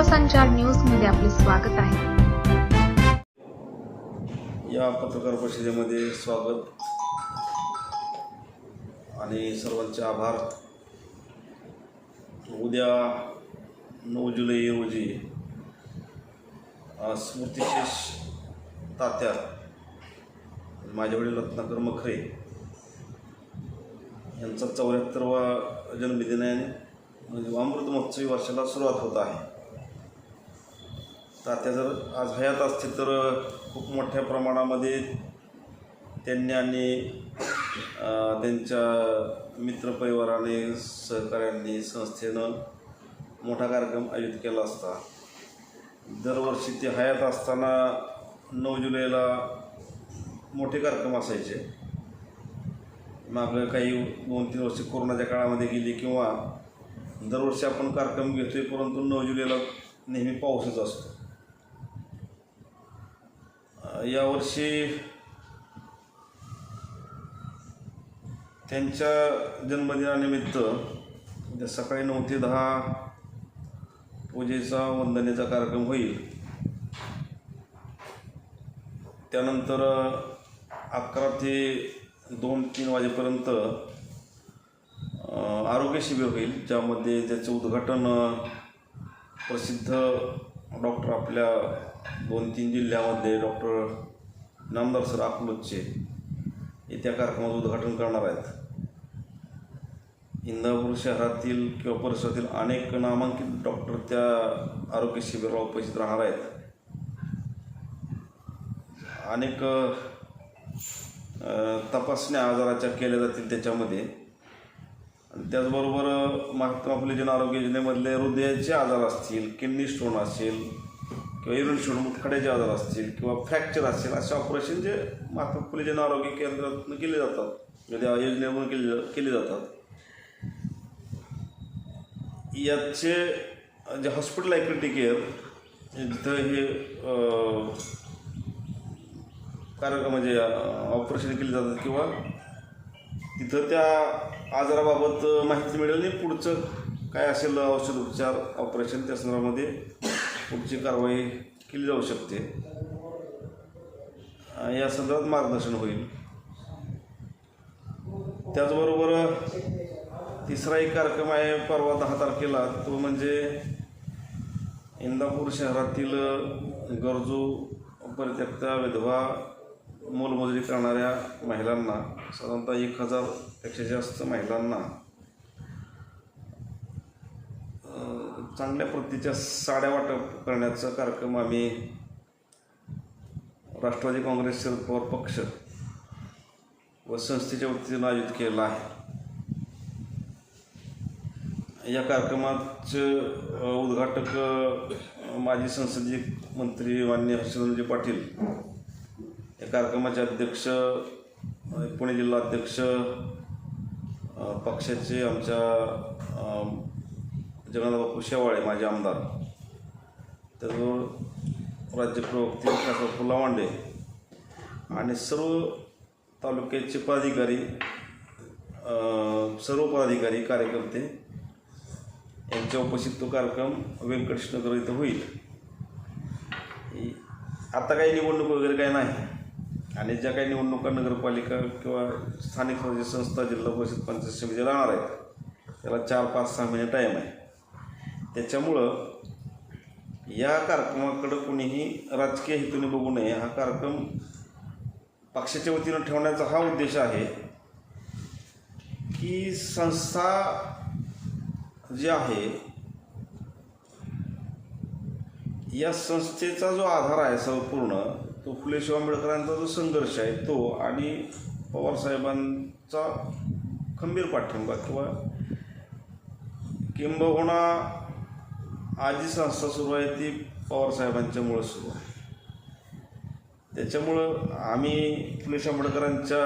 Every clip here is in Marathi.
लोकसंचार न्यूजमध्ये आपले स्वागत आहे. या पत्रकार परिषदेमध्ये स्वागत. आणि सर्वांचे आभार. उद्या नऊ जुलै रोजी स्मृतिशेष तात्या माझे वडील रत्नाकर मखरे यांचा चौऱ्याहत्तरवा जन्मदिन आहे म्हणजे अमृत महोत्सवी वर्षाला सुरुवात होत आहे. तात्या जर आज हयात असतील तर खूप मोठ्या प्रमाणामध्ये त्यांनी आणि त्यांच्या मित्रपरिवाराने सहकाऱ्यांनी संस्थेनं मोठा कार्यक्रम आयोजित केला असता. दरवर्षी ते हयात असताना नऊ जुलैला मोठे कार्यक्रम असायचे. मागं काही दोन तीन वर्षे कोरोनाच्या काळामध्ये गेली किंवा दरवर्षी आपण कार्यक्रम घेतोय परंतु नऊ जुलैला नेहमी पाऊसच असतो. यावर्षी त्यांच्या जन्मदिनानिमित्त सकाळी नऊ ते दहा पूजेचा वंदनेचा कार्यक्रम होईल त्यानंतर अकरा ते दोन तीन वाजेपर्यंत आरोग्य शिबिर होईल ज्यामध्ये त्याचं उद्घाटन प्रसिद्ध डॉक्टर आपल्या दोन तीन जिल्ह्यामध्ये डॉक्टर नामदार सर अकलूजचे हे त्या कार्यक्रमाचं उद्घाटन करणार आहेत. इंदापूर शहरातील किंवा परिसरातील अनेक नामांकित डॉक्टर त्या आरोग्य शिबिराला उपस्थित राहणार आहेत. अनेक तपासण्या आजाराच्या केल्या जातील त्याच्यामध्ये. आणि त्याचबरोबर महात्मा फुले जन आरोग्य योजनेमधले हृदयाचे आजार असतील किडनी स्टोन असेल किंवा युरिन स्टोन मुतखड्याचे आजार असतील किंवा फ्रॅक्चर असेल असे ऑपरेशन जे महात्मा फुले जन आरोग्य केंद्रातून केले जातात म्हणजे योजनेमधून केले केले जातात. याचे जे हॉस्पिटल आहे क्रिटिकेअर जिथं हे कार्यक्रम म्हणजे ऑपरेशन केले जातात किंवा तिथं त्या आजाराबाबत माहिती मिळेल आणि पुढचं काय असेल औषध उपचार ऑपरेशन त्या संदर्भामध्ये पुढची कारवाई केली जाऊ शकते. या संदर्भात मार्गदर्शन होईल. त्याचबरोबर तिसरा एक कार्यक्रम आहे परवा दहा तारखेला. तो म्हणजे इंदापूर शहरातील गरजू परित्यक्ता विधवा मोलमजुरी करणाऱ्या महिलांना साधारणतः एक हजारपेक्षा जास्त महिलांना चांगल्या प्रतीच्या साड्या वाटप करण्याचा कार्यक्रम आम्ही राष्ट्रवादी काँग्रेस शरद पवार पक्ष व संस्थेच्या वतीनं आयोजित केला आहे. या कार्यक्रमाचे उद्घाटक माजी संसदीय मंत्री मान्य हर्षवर्धनजी पाटील या कार्यक्रमाचे अध्यक्ष पुणे जिल्हा अध्यक्ष पक्षाचे आमच्या अ, बापू शेवाळे माझे आमदार. त्याचबरोबर राज्य प्रवक्ते विकास फुलावांडे आणि सर्व तालुक्याचे पदाधिकारी सर्व पदाधिकारी कार्यकर्ते यांच्या उपस्थित तो कार्यक्रम व्यंकटेशनगर इथं होईल. आता काही निवडणूक वगैरे काही नाही. आणि ज्या काही निवडणुका नगरपालिका किंवा स्थानिक स्वराज्य संस्था जिल्हा परिषद पंचायत समिती राहणार आहेत त्याला चार पाच सहा महिने टाईम आहे. त्याच्यामुळं या कार्यक्रमाकडं कोणीही राजकीय हेतूने बघू नये. हा कार्यक्रम पक्षाच्या वतीनं ठेवण्याचा हा उद्देश आहे की संस्था जी आहे या संस्थेचा जो आधार आहे संपूर्ण तो फुले शिव आंबेडकरांचा जो संघर्ष आहे तो आणि पवारसाहेबांचा खंबीर पाठिंबा किंवा किंबहुना आज जी संस्था सुरू आहे ती पवारसाहेबांच्यामुळं सुरू आहे. त्याच्यामुळं आम्ही फुले आंबेडकरांच्या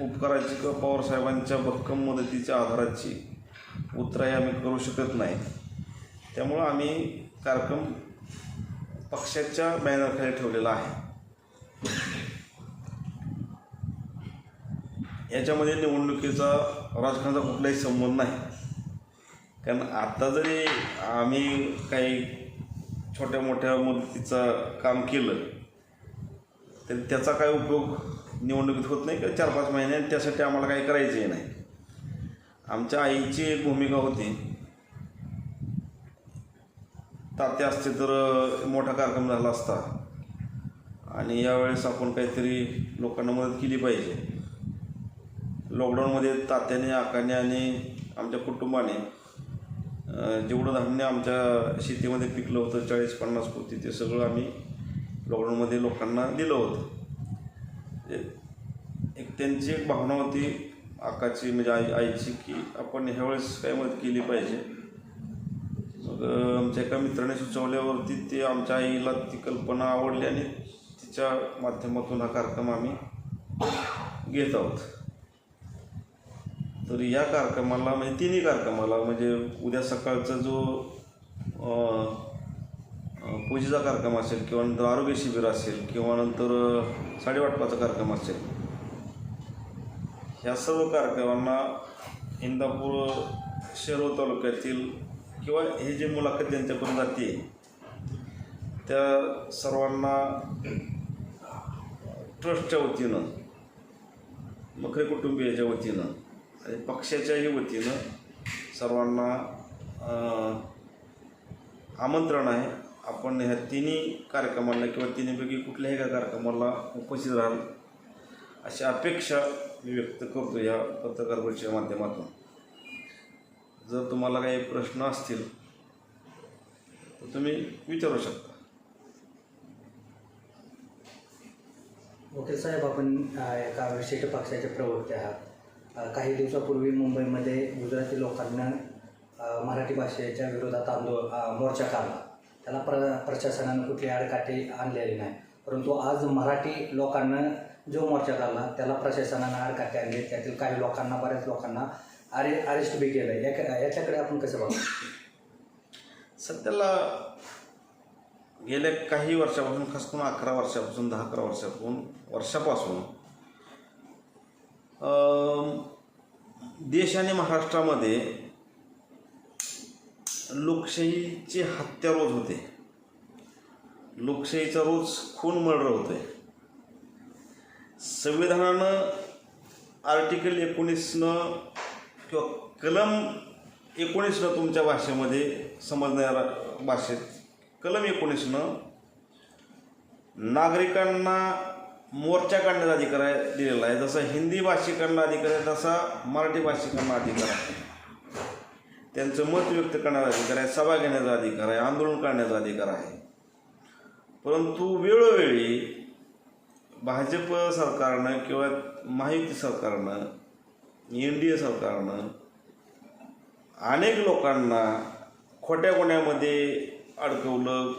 उपकाराची किंवा पवारसाहेबांच्या भक्कम मदतीच्या आधाराची उतराई आम्ही करू शकत नाही. त्यामुळं आम्ही कार्यक्रम पक्षाच्या बॅनरखाली ठेवलेला आहे. याच्यामध्ये निवडणुकीचा राजकारणाचा कुठलाही संबंध नाही. कारण आता जरी आम्ही काही छोट्या मोठ्या मुदतीचं काम केलं तर त्याचा काय उपयोग निवडणुकीत होत नाही का? चार पाच महिने आणि त्यासाठी आम्हाला काही करायचंही नाही. आमच्या आईची एक भूमिका होती. तात्या असते तर मोठा कार्यक्रम झाला असता. आणि यावेळेस आपण काहीतरी लोकांना मदत केली पाहिजे. लॉकडाऊनमध्ये तात्याने आकाने आणि आमच्या कुटुंबाने जेवढं धान्य आमच्या शेतीमध्ये पिकलं होतं चाळीस पन्नास पोती ते सगळं आम्ही लॉकडाऊनमध्ये लोकांना दिलं होतं. म्हणजे एक त्यांची एक भावना होती आकाची म्हणजे आई आईची की आपण ह्यावेळेस काय मदत केली पाहिजे. मग आमच्या एका मित्राने सुचवल्यावरती ते आमच्या आईला ती कल्पना आवडली आणि तिच्या माध्यमातून हा कार्यक्रम आम्ही घेत आहोत. तर या कार्यक्रमाला म्हणजे तिन्ही कार्यक्रमाला म्हणजे उद्या सकाळचा जो पूजेचा कार्यक्रम असेल किंवा नंतर आरोग्य शिबिर असेल किंवा नंतर साडेवाटपाचा कार्यक्रम असेल ह्या सर्व कार्यक्रमांना इंदापूर शहर तालुक्यातील किंवा हे जे मुलाखत ज्यांच्याकडून जाते त्या सर्वांना ट्रस्टच्या वतीनं मखरे कुटुंबियाच्या वतीनं आणि पक्षाच्याही वतीनं सर्वांना आमंत्रण आहे. आपण ह्या तिन्ही कार्यक्रमाला किंवा तिन्हीपैकी कुठल्याही एका कार्यक्रमाला उपस्थित राहाल अशी अपेक्षा मी व्यक्त करतो या पत्रकार परिषदेच्या माध्यमातून. जर तुम्हाला काही प्रश्न असतील तर तुम्ही विचारू शकता. ओके साहेब आपण एका विशिष्ट पक्षाचे प्रवक्ते आहात. काही दिवसापूर्वी मुंबईमध्ये गुजराती लोकांना मराठी भाषेच्या विरोधात आंदोलन मोर्चा काढला. त्याला प्र प्रशासनानं कुठली आडकाठी आणलेली नाही. परंतु आज मराठी लोकांना जो मोर्चा काढला त्याला प्रशासनानं आडकाठी आणली. त्यातील काही लोकांना बऱ्याच लोकांना अरे अरेस्ट बी केलं या याच्याकडे आपण कसं बघतो सध्याला गेल्या काही वर्षापासून खास करून अकरा वर्षापासून दहा अकरा वर्षापासून वर्षापासून देश आणि महाराष्ट्रामध्ये लोकशाहीची हत्या रोज होते. लोकशाहीचा रोज खून मर्डर होतोय. संविधानानं आर्टिकल एकोणीसनं किंवा कलम एकोणीसनं तुमच्या भाषेमध्ये समजणाऱ्या भाषेत कलम एकोणीसनं नागरिकांना मोर्चा काढण्याचा अधिकार आहे दिलेला आहे. जसा हिंदी भाषिकांना अधिकार आहे तसा मराठी भाषिकांना अधिकार आहे. त्यांचं मत व्यक्त करण्याचा अधिकार आहे सभा घेण्याचा अधिकार आहे आंदोलन करण्याचा अधिकार आहे. परंतु वेळोवेळी भाजप सरकारनं किंवा माहिती सरकारनं एन डी ए सरकारनं अनेक लोकांना खोट्या कोण्यामध्ये अडकवलं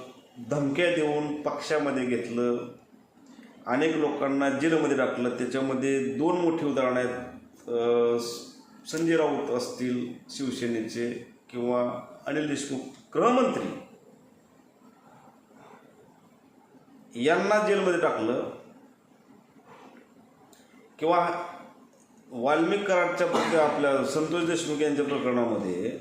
धमक्या देऊन पक्षामध्ये घेतलं अनेक लोकांना जेलमध्ये टाकलं. त्याच्यामध्ये दोन मोठी उदाहरणं आहेत. संजय राऊत असतील शिवसेनेचे किंवा अनिल देशमुख गृहमंत्री. यांना जेलमध्ये टाकलं. किंवा वाल्मिक कराडच्या आपल्या संतोष देशमुख यांच्या प्रकरणामध्ये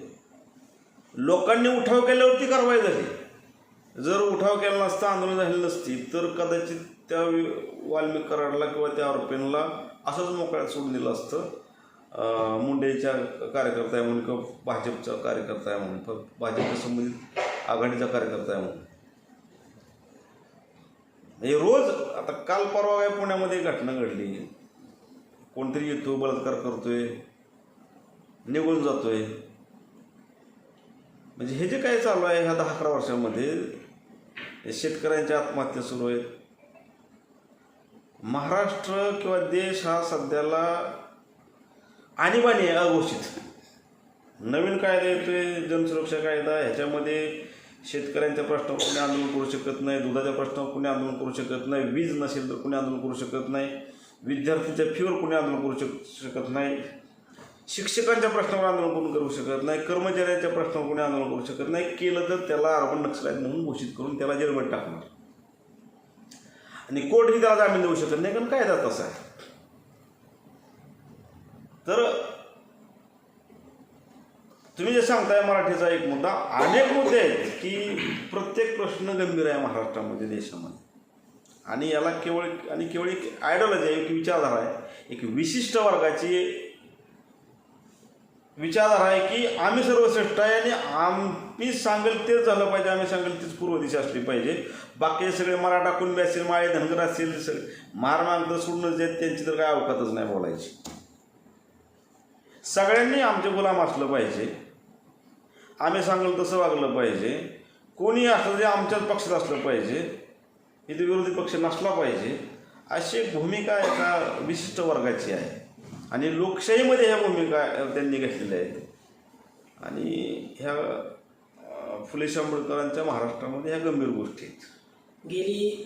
लोकांनी उठाव केल्यावरती कारवाई झाली. जर उठाव केला नसता आंदोलन झाली नसती तर कदाचित त्या वि- वाल्मिक कराडला किंवा त्या आरोपींना असंच मोकळ्यात सोडून दिलं असतं. मुंडेच्या कार्यकर्ता आहे म्हणून किंवा भाजपचा कार्यकर्ता आहे म्हणून भाजपच्या संबंधित आघाडीचा कार्यकर्ता आहे म्हणून. हे रोज आता काल परवा काय पुण्यामध्ये घटना घडली. कोणतरी येतो बलात्कार करतोय निघून जातोय. म्हणजे हे जे काय चालू आहे ह्या दहा अकरा वर्षामध्ये शेतकऱ्यांच्या आत्महत्या सुरू आहेत. महाराष्ट्र किंवा देश हा सध्याला आणीबाणी आहे अघोषित. नवीन कायदा येतोय जनसुरक्षा कायदा ह्याच्यामध्ये शेतकऱ्यांच्या प्रश्नावर कुणी आंदोलन करू शकत नाही दुधाच्या प्रश्नावर कुणी आंदोलन करू शकत नाही वीज नसेल तर कुणी आंदोलन करू शकत नाही विद्यार्थ्यांच्या फीवर कुणी आंदोलन करू शक शकत नाही शिक्षकांच्या प्रश्नावर आंदोलन कोण करू शकत नाही कर्मचाऱ्यांच्या प्रश्नावर कोणी आंदोलन करू शकत नाही केलं तर त्याला अर्बन नक्षलाईट म्हणून घोषित करून त्याला जेलमध्ये टाकणार आणि कोर्टही त्याला जामीन देऊ शकत नाही कारण कायदा तसा आहे. तर तुम्ही जे सांगताय मराठीचा एक मुद्दा अनेक मुद्दे आहेत की प्रत्येक प्रश्न गंभीर आहे महाराष्ट्रामध्ये देशामध्ये. आणि याला केवळ आणि केवळ एक आयडॉलॉजी आहे एक विचारधारा आहे. एक विशिष्ट वर्गाची विचारधारा आहे की आम्ही सर्वश्रेष्ठ आहे आणि आम्ही सांगेल तेच झालं पाहिजे आम्ही सांगेल तीच पूर्व दिशा असली पाहिजे. बाकी सगळे मराठा कुणबी असतील माळे धनगर असतील सगळे मार मागतं सोडूनच देत त्यांची तर काय अवकातच नाही बोलायची. सगळ्यांनी आमचे गुलाम असलं पाहिजे. आम्ही सांगेल तसं वागलं पाहिजे. कोणी असलं ते आमच्याच पक्षात असलं पाहिजे. इथे विरोधी पक्ष नसला पाहिजे. अशी एक भूमिका एका विशिष्ट वर्गाची आहे. आणि लोकशाहीमध्ये ह्या भूमिका त्यांनी घेतलेल्या आहेत. आणि ह्या फुले आंबेडकरांच्या महाराष्ट्रामध्ये ह्या गंभीर गोष्टी आहेत. गेली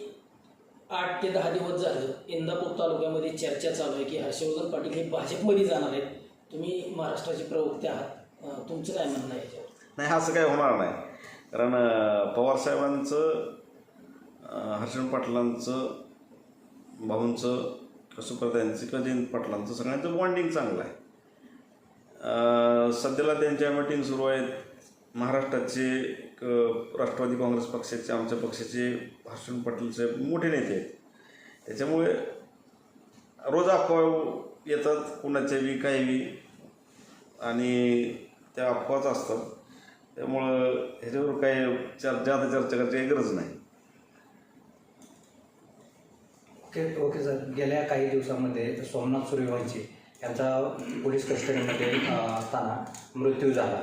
आठ ते दहा दिवस झालं इंदापूर तालुक्यामध्ये चर्चा चालू आहे की हर्षवर्धन पाटील हे भाजपमध्ये जाणार आहेत. तुम्ही महाराष्ट्राचे प्रवक्ते आहात. तुमचं काय म्हणणं आहे याच्यावर? नाही असं काही होणार नाही. कारण पवारसाहेबांचं हर्षण पाटलांचं भाऊंचं सुप्रताईंचं किंवा जयंत पाटलांचं सगळ्यांचं बॉन्डिंग चांगलं आहे. सध्याला त्यांच्या मीटिंग सुरू आहेत. महाराष्ट्राचे एक, राष्ट्रवादी काँग्रेस पक्षाचे आमच्या पक्षाचे हर्षण पाटील साहेब मोठे नेते आहेत. त्याच्यामुळे रोज अफवा येतात कुणाच्या बी काही बी आणि त्या अफवाच असतात. त्यामुळं ह्याच्यावर काही चर्चा जादा चर्चा करायची काही गरज नाही. Okay okay sir. गेल्या काही दिवसामध्ये सोमनाथ सूर्यवंशी यांचा पोलीस कस्टडीमध्ये असताना मृत्यू झाला.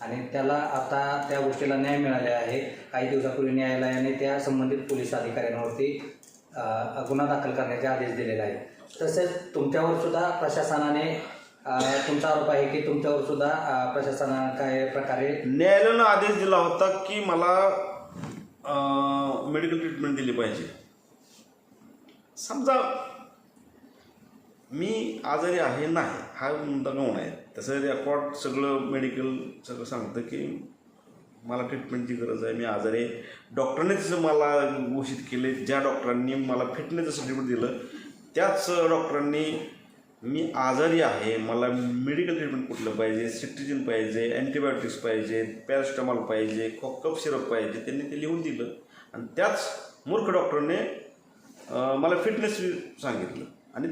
आणि त्याला आता त्या गोष्टीला न्याय मिळाला आहे. काही दिवसापूर्वी न्यायालयाने त्या संबंधित पोलीस अधिकाऱ्यांवरती गुन्हा दाखल करण्याचे आदेश दिलेले आहेत. तसेच तुमच्यावर सुद्धा प्रशासनाने तुमचा आरोप आहे की तुमच्यावर सुद्धा प्रशासनाने प्रशासनानं काय प्रकारे न्यायालयानं आदेश दिला होता की मला मेडिकल ट्रीटमेंट दिली पाहिजे. समजा मी आजारी आहे नाही हा मुद्दा गौण आहे. तसं रेकॉर्ड सगळं मेडिकल सगळं सांगतं की मला ट्रीटमेंटची गरज आहे मी आजारी आहे. डॉक्टरनेच मला घोषित केले ज्या डॉक्टरांनी मला फिटनेसचं सर्टिफिकेट दिलं त्याच डॉक्टरांनी मी आजारी आहे मला मेडिकल ट्रीटमेंट कुठलं पाहिजे सिट्रिजिन पाहिजे अँटीबायोटिक्स पाहिजे पॅरासिटामॉल पाहिजे कॉकअप सिरप पाहिजे त्यांनी ते लिहून दिलं. आणि त्याच मूर्ख डॉक्टरने मला फिटनेस सांगितलं. आणि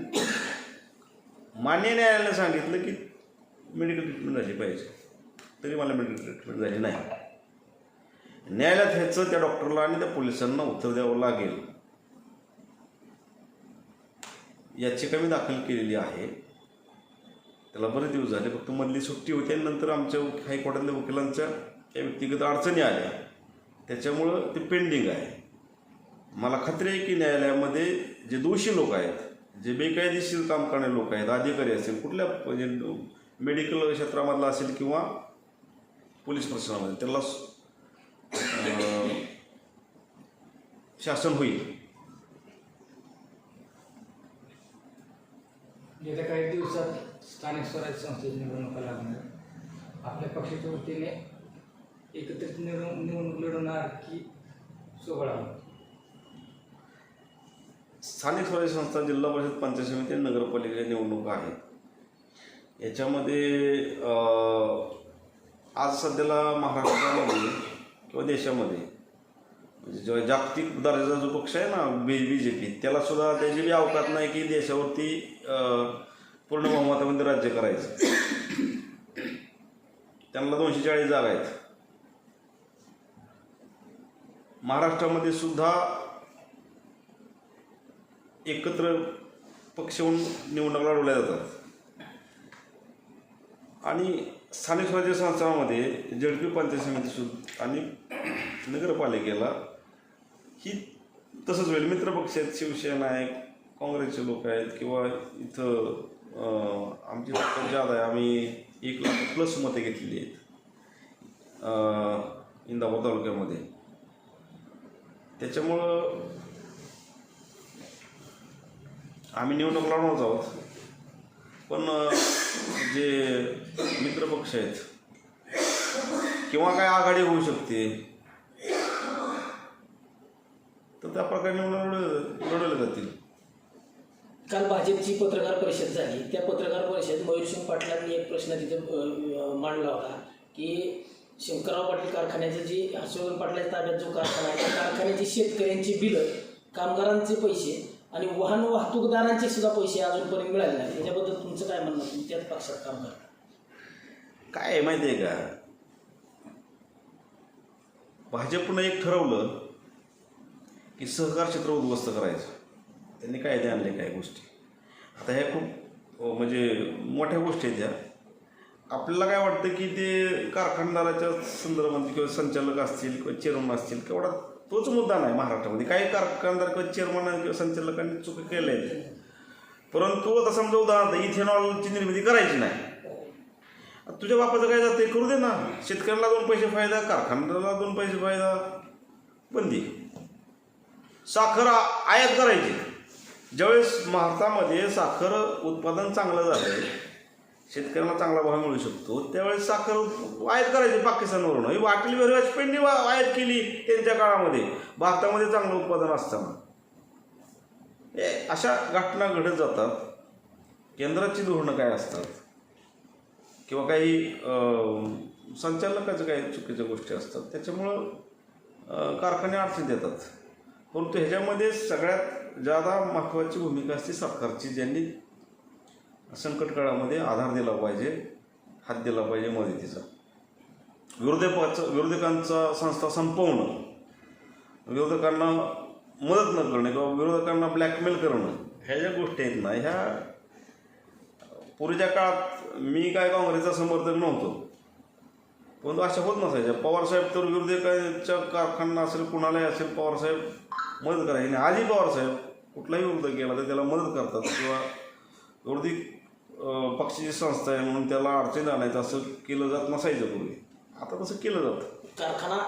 मान्य न्यायालयानं सांगितलं की मेडिकल ट्रीटमेंट झाली पाहिजे. तरी मला मेडिकल ट्रीटमेंट झाली नाही. न्यायालयात ह्याचं त्या डॉक्टरला आणि त्या पोलिसांना उत्तर द्यावं लागेल. याचिका मी दाखल केलेली आहे. त्याला बरेच दिवस झाले फक्त मधली सुट्टी होती आणि नंतर आमच्या हायकोर्टातल्या वकिलांच्या त्या व्यक्तिगत अडचणी आल्या. त्याच्यामुळं ते पेंडिंग आहे. मला खात्री आहे की न्यायालयामध्ये जे दोषी लोक आहेत जे बेकायदेशीर काम करणारे लोक आहेत अधिकारी असेल कुठल्या म्हणजे मेडिकल क्षेत्रामधला असेल किंवा पोलीस प्रशासनामध्ये त्याला शासन होईल. गेल्या काही दिवसात स्थानिक स्वराज्य संस्थेची निवडणुका लागणार. आपल्या पक्षाच्या वतीने एकत्रित निवडणूक निवडणूक लढवणार की सोहळा स्थानिक स्वराज्य संस्था जिल्हा परिषद पंचायत समिती आणि नगरपालिकेच्या निवडणुका आहेत याच्यामध्ये आज सध्याला महाराष्ट्रामध्ये किंवा देशामध्ये म्हणजे जो जागतिक दर्जाचा जो पक्ष आहे ना बी बी जे पी त्यालासुद्धा त्याची बी अवकात नाही की देशावरती पूर्ण बहुमतामध्ये राज्य करायचं. त्यांना दोनशे चाळीस जागा आहेत. महाराष्ट्रामध्ये सुद्धा एकत्र पक्ष होऊन निवडणुका लढवल्या जातात. आणि स्थानिक स्वराज्य संस्थांमध्ये जडपी पंचायत समिती सुद्धा आणि नगरपालिकेला ही तसंच होईल. मित्रपक्ष आहेत शिवसेना आहे काँग्रेसचे लोक आहेत किंवा इथं आमची ताकद जादा आहे. आम्ही एक लाख प्लस मते घेतलेली आहेत इंदापूर तालुक्यामध्ये. त्याच्यामुळं आम्ही निवडणूक लढवणार आहोत. पण जे मित्रपक्ष आहेत किंवा काय आघाडी होऊ शकते तर त्या प्रकारे निवडणूक जातील. काल भाजपची पत्रकार परिषद झाली. त्या पत्रकार परिषदेत मयूरसिंग पाटलांनी एक प्रश्न तिथे मांडला होता की शंकरराव पाटील कारखान्याचं जे हर्षवर्धन पाटलाच्या ताब्यात जो कारखाना आहे त्या कारखान्याची शेतकऱ्यांची बिलं कामगारांचे पैसे आणि वाहन वाहतूकदारांचे सुद्धा पैसे अजूनपर्यंत मिळाले नाही त्याच्याबद्दल तुमचं काय म्हणणं तुम्ही त्याच पक्षात काम करता काय आहे माहिती आहे का? भाजपनं एक ठरवलं की सहकार क्षेत्र उद्ध्वस्त करायचं. त्यांनी कायदे आणले काय गोष्टी. आता ह्या खूप म्हणजे मोठ्या गोष्टी आहेत त्या आपल्याला काय वाटतं की ते कारखानदाराच्या संदर्भात किंवा संचालक असतील किंवा चेअरमन असतील केवढा तोच मुद्दा नाही महाराष्ट्रामध्ये. काही कारखानदार किंवा चेअरमन किंवा संचालकांनी चुकी केल्या आहेत. परंतु आता समजा उदाहरणार्थ इथेनॉलची निर्मिती करायची नाही. तुझ्या बापाचं काय जातं? करू दे ना. शेतकऱ्याला दोन पैसे फायदा कारखानदाराला दोन पैसे फायदा. बंदी साखर आयात करायची. ज्यावेळेस भारतामध्ये साखर उत्पादन चांगलं झालं शेतकऱ्यांना चांगला भाव मिळू शकतो. त्यावेळेस साखर आयात करायची पाकिस्तानवरून. ही वाटील बिहारी वाजपेयींनी वा- आयात केली त्यांच्या काळामध्ये. भारतामध्ये चांगलं उत्पादन असताना. हे अशा घटना घडत जातात. केंद्राची धोरणं काय असतात? किंवा काही संचालकाचं संचालकाच्या काही चुकीच्या गोष्टी असतात. त्याच्यामुळं कारखाने अडचणीत येतात. परंतु ह्याच्यामध्ये सगळ्यात जादा महत्त्वाची भूमिका असते सरकारची ज्यांनी संकट काळामध्ये आधार दिला पाहिजे हात दिला पाहिजे मदतीचा. विरोधकाचं विरोधकांचा संस्था संपवणं विरोधकांना मदत न करणं किंवा विरोधकांना ब्लॅकमेल करणं ह्या ज्या गोष्टी आहेत ना ह्या पूर्वीच्या काळात मी काय काँग्रेसचा समर्थक नव्हतो. परंतु अशा होत नसायच्या. पवारसाहेब तर विरोधकांच्या कारखाना असेल कुणालाही असेल पवारसाहेब मदत करायची आणि आजही पवारसाहेब कुठलाही विरोधक केला तर त्याला मदत करतात. किंवा विरोधी पक्षाची संस्था आहे म्हणून त्याला अडचणीत आणायचं असं केलं जात नसायचं पूर्वी. आता तसं केलं जातं. कारखाना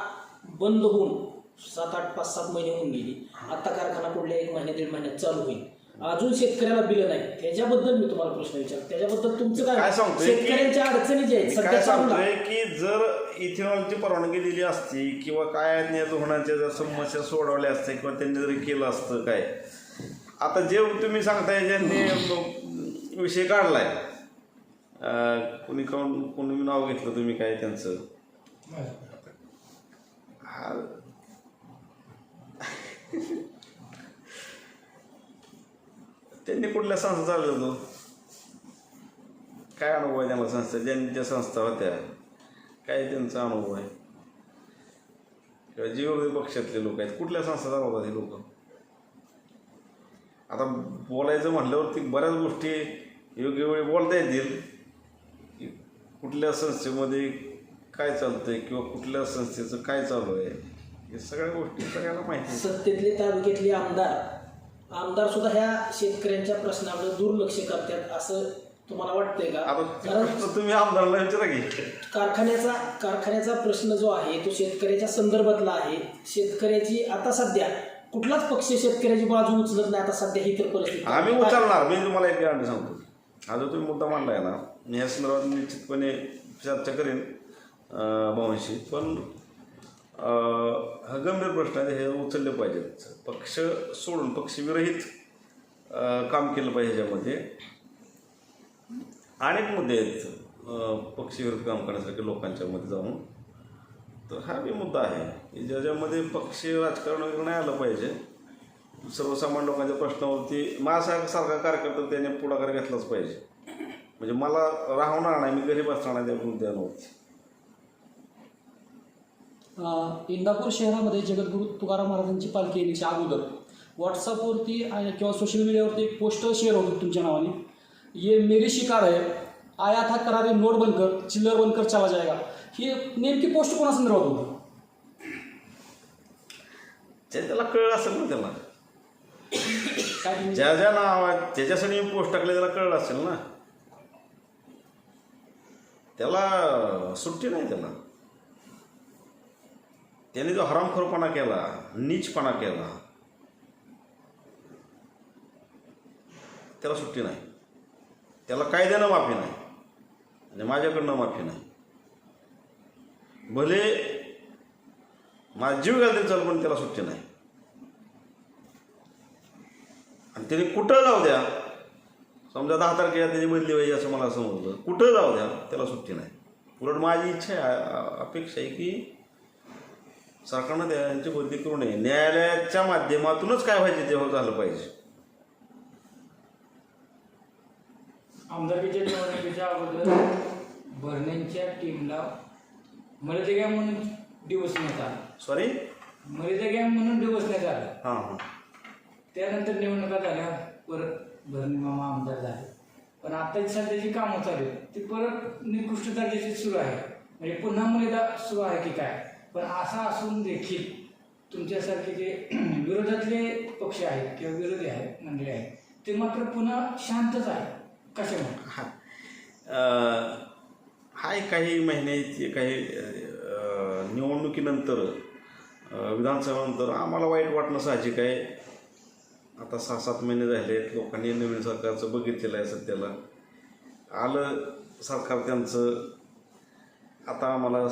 बंद होऊन सात आठ पाच सात महिने होऊन गेली. आता कारखाना पुढल्या एक महिन्या दीड महिन्यात चालू होईल. अजून शेतकऱ्याला बिलं नाही. त्याच्याबद्दल मी तुम्हाला प्रश्न विचारतो. त्याच्याबद्दल तुमचं काय? काय सांगतोय की- शेतकऱ्यांच्या अडचणी ज्या आहेत मी सध्या काय चालू सांगतोय की जर इथेनॉलची परवानगी दिली असती किंवा काय या धोरणाच्या जर समस्या सोडवल्या असत्या किंवा त्यांनी जरी केलं असतं काय. आता जे तुम्ही सांगताय ज्यांनी विषय काढलाय. अं, कोणी कोण कोणी नाव घेतलं तुम्ही काय त्यांचं? हा. त्यांनी कुठल्या संस्था चालू होतो काय अनुभव आहे त्यांना संस्था? ज्यांच्या संस्था होत्या काय त्यांचा अनुभव आहे? किंवा जे पक्षातले लोक आहेत कुठल्या संस्था चालवतात हे लोक? आता बोलायचं म्हटल्यावरती बऱ्याच गोष्टी योग्य वेळी बोलता येतील. कुठल्या संस्थेमध्ये काय चालतंय किंवा कुठल्या संस्थेचं काय चालू आहे हे सगळ्या गोष्टी सगळ्यांना माहिती आहे. सत्तेतले तालुक्यातले आमदार आमदार सुद्धा ह्या शेतकऱ्यांच्या प्रश्नाकडे दुर्लक्ष करतात असं तुम्हाला वाटतंय का? कारण तुम्ही आमदाराला विचारा की. कारखान्याचा कारखान्याचा प्रश्न जो आहे तो शेतकऱ्याच्या संदर्भातला आहे. शेतकऱ्याची आता सध्या कुठलाच पक्ष शेतकऱ्याची बाजू उचलत नाही आता सध्या ही तर परिस्थिती आम्ही उचलणार मी तुम्हाला एक सांगतो. हा जो तुम्ही मुद्दा मांडला आहे ना. मी या संदर्भात निश्चितपणे चर्चा करेन भावांशी. पण हा गंभीर प्रश्न आहे हे उचलले पाहिजेत. पक्ष सोडून पक्षविरहित काम केलं पाहिजे ह्याच्यामध्ये. अनेक मुद्दे आहेत पक्षविरहित काम करण्यासारखे लोकांच्या मध्ये जाऊन. तर हा बी मुद्दा आहे की ज्याच्यामध्ये पक्ष राजकारण वगैरे नाही आलं पाहिजे. सर्वसामान्य लोकांच्या प्रश्नावरती माझ्यासारखा सारखा कार्यकर्ता त्याने पुढाकार घेतलाच पाहिजे. म्हणजे मला राहणार नाही मी गरीब असणार त्या मुद्द्यांवरती इंदापूर शहरामध्ये जगद्गुरू तुकाराम महाराजांची पालखी येण्याच्या अगोदर व्हॉट्सअपवरती किंवा सोशल मीडियावरती एक पोस्टर शेअर होतं तुमच्या नावाने. ये मेरी शिकार आहे आया था करारे नोट बनकर चिल्लर बनकर चला जाएगा. ही नेमकी पोस्ट कोणासंदर्भात होतं? त्याला कळलं असेल ना त्याला. काय? ज्या ज्या नावात ज्याच्यासाठी पोस्ट टाकले त्याला कळलं असेल ना? त्याला सुट्टी नाही त्याला. त्याने जो हरामखोरपणा केला नीचपणा केला त्याला सुट्टी नाही. त्याला कायद्यानं माफी नाही. आणि माझ्याकडनं माफी नाही. भले माझा जीव घालते चल पण त्याला सुट्टी नाही आणि त्याने कुठं जाऊ द्या? समजा दहा तारखेला त्याची बदली व्हायची असं मला समजलं. कुठं जाऊ द्या? त्याला सुट्टी नाही. उलट माझी इच्छा आहे अपेक्षा आहे की सरकारनं त्यांची बदली करू नये. न्यायालयाच्या माध्यमातूनच काय व्हायचे तेव्हा झालं पाहिजे. आमदारकीच्या निवडणुकीच्या अगोदर भरणेंच्या टीमला मर्यादा गॅम म्हणून डिवसण्यात आला. सॉरी मर्यादा गॅम म्हणून डिवसण्यात आला. हां हां. त्यानंतर निवडणुका झाल्या. परत भरणी मामा आमदार झाले. पण आता सध्याची कामं चालू आहेत. ती परत निकृष्ट दर्जाची सुरू आहे. म्हणजे पुन्हा मर्यादा सुरू आहे की काय? पण असा असून देखील तुमच्यासारखे जे विरोधातले पक्ष आहेत किंवा विरोधी आहेत मंडळी आहेत ते मात्र पुन्हा शांतच आहे कशामुळे? हा. अं, हाय काही महिन्याची काही निवडणुकीनंतर अं, विधानसभेनंतर आम्हाला वाईट वाटणं साहजिक आहे. आता सहा सात महिने झाले आहेत. लोकांनी नवीन सरकारचं बघितलेलं आहे सध्याला. आलं सरकार त्यांचं. आता आम्हाला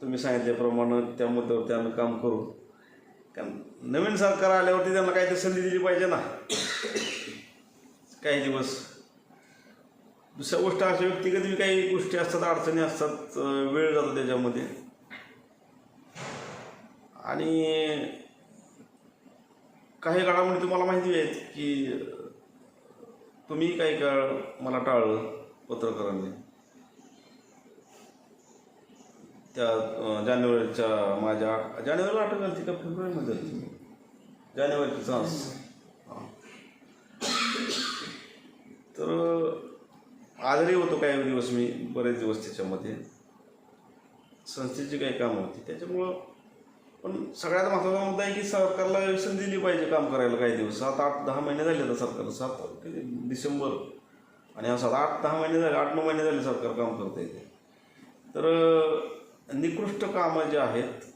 तुम्ही सांगितल्याप्रमाणे त्या मुद्द्यावरती आम्ही काम करू. कारण नवीन सरकार आल्यावरती त्यांना काहीतरी संधी दिली पाहिजे ना. काही दिवस. दुसऱ्या गोष्ट अशा व्यक्तिगत बी काही गोष्टी असतात अडचणी असतात वेळ जातो त्याच्यामध्ये. आणि काही काळामध्ये तुम्हाला माहिती आहे की तुम्ही काही काळ मला टाळलं पत्रकारांनी त्या जानेवारीच्या माझ्या जानेवारीला अटक झाली का फेब्रुवारीमध्ये झाली जानेवारीची चान्स हां. तर आजारी होतो काही दिवस मी बरेच दिवस त्याच्यामध्ये. संस्थेची काही कामं होती. त्याच्यामुळं पण सगळ्यात महत्त्वाचा मुद्दा आहे की सरकारला संधी दिली पाहिजे काम करायला काही दिवस. सात आठ दहा महिने झाले आता सरकारला. सात किती? डिसेंबर. आणि हा सात आठ दहा महिने झाले आठ नऊ महिने झाले सरकार काम करते आहे तर निकृष्ट कामं जे आहेत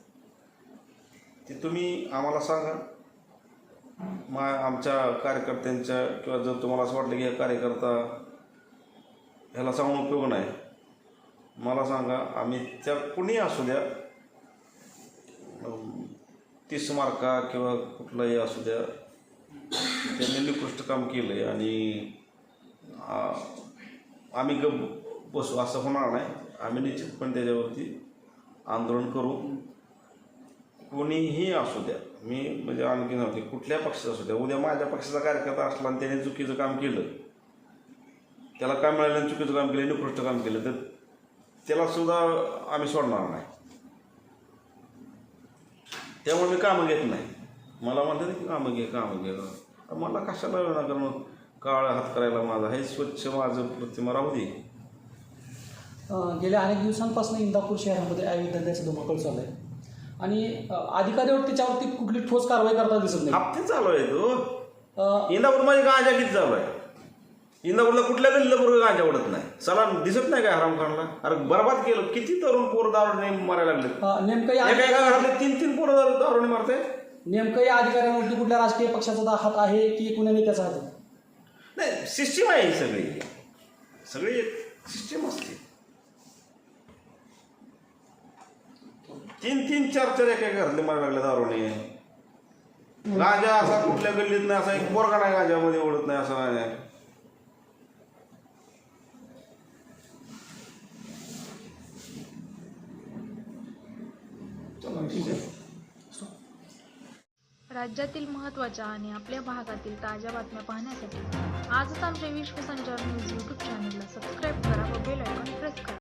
ते तुम्ही आम्हाला सांगा. मा आमच्या कार्यकर्त्यांच्या किंवा जर तुम्हाला असं वाटलं की कार्यकर्ता ह्याला सांगून उपयोग नाही मला सांगा आम्ही त्या कुणी असू द्या तीस मार्का किंवा कुठलाही असू द्या. त्यांनी निकृष्ट काम केलं आहे आणि आम्ही गप बसू असं होणार नाही. आम्ही निश्चितपणे त्याच्यावरती आंदोलन करू. कोणीही असू द्या. मी म्हणजे आणखी नव्हते कुठल्या पक्षाचा असू द्या. उद्या माझ्या पक्षाचा कार्यकर्ता असला आणि त्याने चुकीचं काम केलं. त्याला काय मिळालं चुकीचं काम केलं निकृष्ट काम केलं तर त्याला सुद्धा आम्ही सोडणार नाही. त्यामुळे मी कामं घेत नाही. मला म्हणतात की कामं घे कामं घे. मला कशाला विनाकारण काळ हात करायला माझा. हे स्वच्छ माझं प्रतिमा राहू दे. गेल्या अनेक दिवसांपासून इंदापूर शहरामध्ये अवैध धुमाकूळ चालू आहे. आणि अधिकाऱ्यावर त्याच्यावरती कुठली ठोस कारवाई करता दिसत नाही. हप्ते चालू आहे तो अं, इंदापूर माझी गांजा किती चालू आहे? इंदापूरला कुठल्या गल्लीला बरोबर गांजा उडत नाही. चला दिसत नाही काय हरामखानला अरे बरबाद केलं. किती तरुण पोरं दारूने मारायला लागले? नेमकं या एका एका घरातले तीन तीन पोरं दारू दारूने मारते? नेमकं या अधिकाऱ्यांवरती कुठल्या राजकीय पक्षाचा हात आहे की कुण्या नेत्याचा हात आहे? नाही सिस्टीम आहे ही सगळी. सगळी सिस्टीम असते. तीन तीन चार चार एका एका घरातले मारायला लागले दारूने. गांजा असा कुठल्या गल्लीत नाही असा एक पोरगा नाही गांजामध्ये ओढत नाही असं नाही. राज्यातील महत्त्वाच्या आणि आपल्या भागातील ताज्या बातम्या पाहण्यासाठी आजच आमच्या विश्वसंचार न्यूज यूट्यूब चॅनलला सबस्क्राईब करा व बेल आयकॉन प्रेस करा.